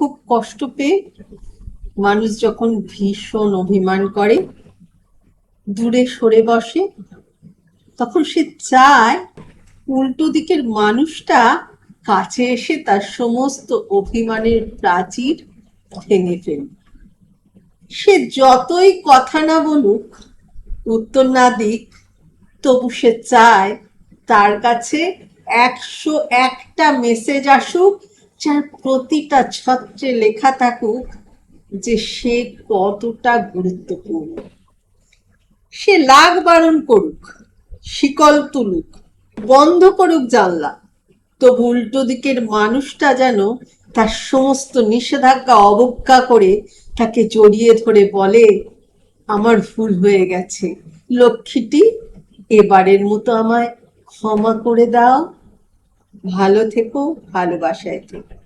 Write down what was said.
খুব কষ্ট পেয়ে মানুষ যখন ভীষণ অভিমান করে, দূরে সরে বসে, তখন সে চায় উল্টো দিকের মানুষটা কাছে এসে তার সমস্ত অভিমানের প্রাচীর ভেঙে ফেলবে সে যতই কথা না বলুক, উত্তর না দিক, তবু সে চায় তার কাছে একশো একটা মেসেজ আসুক যার প্রতিটা ছত্রে লেখা থাকুক যে সে কতটা গুরুত্বপূর্ণ। সে লাগ বারণ করুক, শিকল তুলুক, বন্ধ করুক জানলা, তবু উল্টো দিকের মানুষটা যেন তার সমস্ত নিষেধাজ্ঞা অবজ্ঞা করে তাকে জড়িয়ে ধরে বলে, আমার ভুল হয়ে গেছে। লক্ষ্মীটি এবারের মতো আমায় ক্ষমা করে দাও। ভালো থেকো ভালোবাসায় থেকো।